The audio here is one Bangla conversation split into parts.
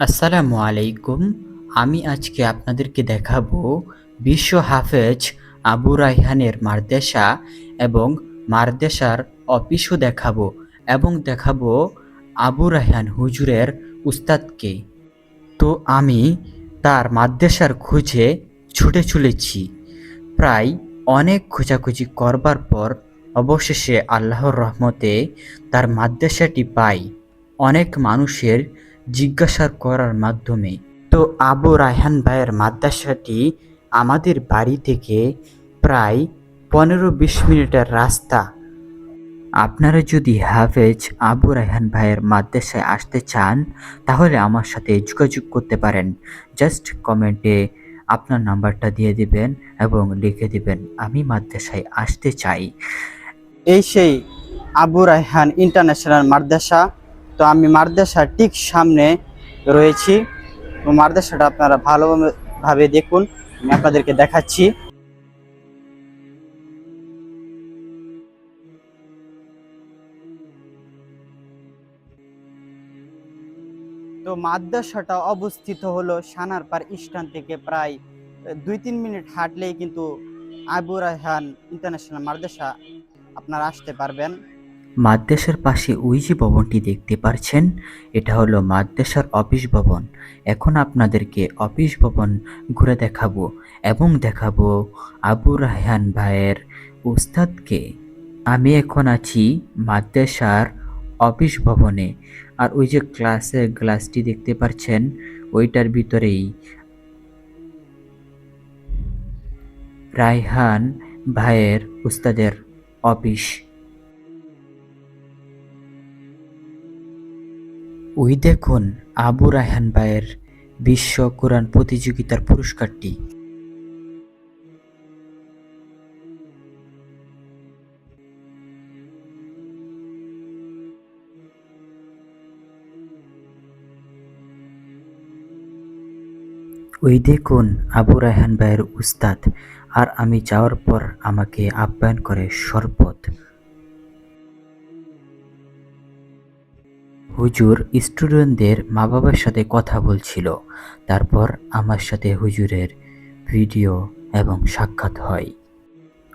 আসসালামু আলাইকুম। আমি আজকে আপনাদেরকে দেখাবো বিশ্ব হাফেজ আবু রাইহানের মারদেশা এবং মারদেশার অফিসও দেখাবো এবং দেখাবো আবু রাইহান হুজুরের উস্তাদকে। তো আমি তার মাদ্রাসার খুঁজে ছুটে চলেছি। প্রায় অনেক খোঁজাখুঁজি করবার পর অবশেষে আল্লাহর রহমতে তার মাদ্রাসাটি পাই। অনেক মানুষের জিজ্ঞাসা করার মাধ্যমে। তো আবু রায়হান ভাইয়ের মাদ্রাসাটি আমাদের বাড়ি থেকে প্রায় পনেরো বিশ মিনিটের রাস্তা। আপনারা যদি হাফেজ আবু রায়হান ভাইয়ের মাদ্রাসায় আসতে চান, তাহলে আমার সাথে যোগাযোগ করতে পারেন। জাস্ট কমেন্টে আপনার নাম্বারটা দিয়ে দিবেন এবং লিখে দিবেন, আমি মাদ্রাসায় আসতে চাই। এই সেই আবু রায়হান ইন্টারন্যাশনাল মাদ্রাসা তো আমি মাদ্রাসার ঠিক সামনে রয়েছি। মাদ্রাসাটা আপনারা ভালোভাবে দেখুন, আমি আপনাদেরকে দেখাচ্ছি। তো মাদ্রাসাটা অবস্থিত হলো সানারপার স্ট্যান্ড থেকে প্রায় দুই তিন মিনিট হাঁটলেই কিন্তু আবু রায়হান ইন্টারন্যাশনাল মাদ্রাসা আপনারা আসতে পারবেন। মাদ্রাসার পাশে ওই যে ভবনটি দেখতে পারছেন, এটা হলো মাদ্রাসার অফিস ভবন। এখন আপনাদেরকে অফিস ভবন ঘুরে দেখাবো এবং দেখাবো আবু রায়হান ভাইয়ের উস্তাদকে। আমি এখন আছি মাদ্রাসার অফিস ভবনে। আর ওই যে ক্লাসের গ্লাসটি দেখতে পাচ্ছেন ওইটার ভিতরেই রায়হান ভাইয়ের উস্তাদের অফিস। ওই দেখুন আবু রায়হান ভাইয়ের বিশ্ব কোরআন প্রতিযোগিতার পুরস্কারটি। ওই দেখুন আবু রায়হান ভাইয়ের উস্তাদ, আর আমি যাওয়ার পর আমাকে আপ্যায়ন করে শরবত। হুজুর স্টুডেন্টদের মা বাবার সাথে কথা বলছিল। তারপর আমার সাথে হুজুরের ভিডিও এবং সাক্ষাৎ হয়।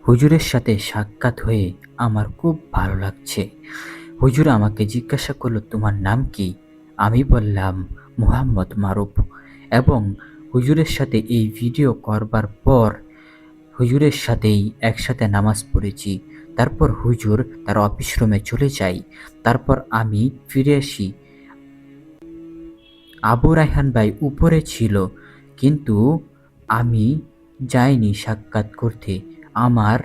হুজুরের সাথে সাক্ষাৎ হয়ে আমার খুব ভালো লাগছে। হুজুর আমাকে জিজ্ঞাসা করল, তোমার নাম কি? আমি বললাম, মুহাম্মদ মারুফ। এবং হুজুরের সাথে এই ভিডিও করবার পর হুজুরের সাথেই একসাথে নামাজ পড়েছি। তারপর হুজুর তার অফিস রুমে চলে যাই। তারপর আমি ফিরে আসি। আবু রায়হান ভাই উপরে ছিল, কিন্তু আমি যাইনি সাক্ষাৎ করতে। আমার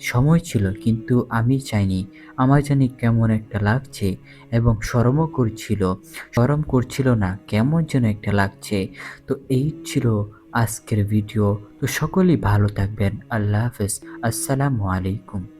সময় ছিল, কিন্তু আমি চাইনি আমার জানি কেমন একটা লাগছে এবং শরমও করছিল। শরম করছিল না, কেমন যেন একটা লাগছে। তো এই ছিল আজকের ভিডিও। তো সকলেই ভালো থাকবেন। আল্লাহ হাফেজ। আসসালামু আলাইকুম।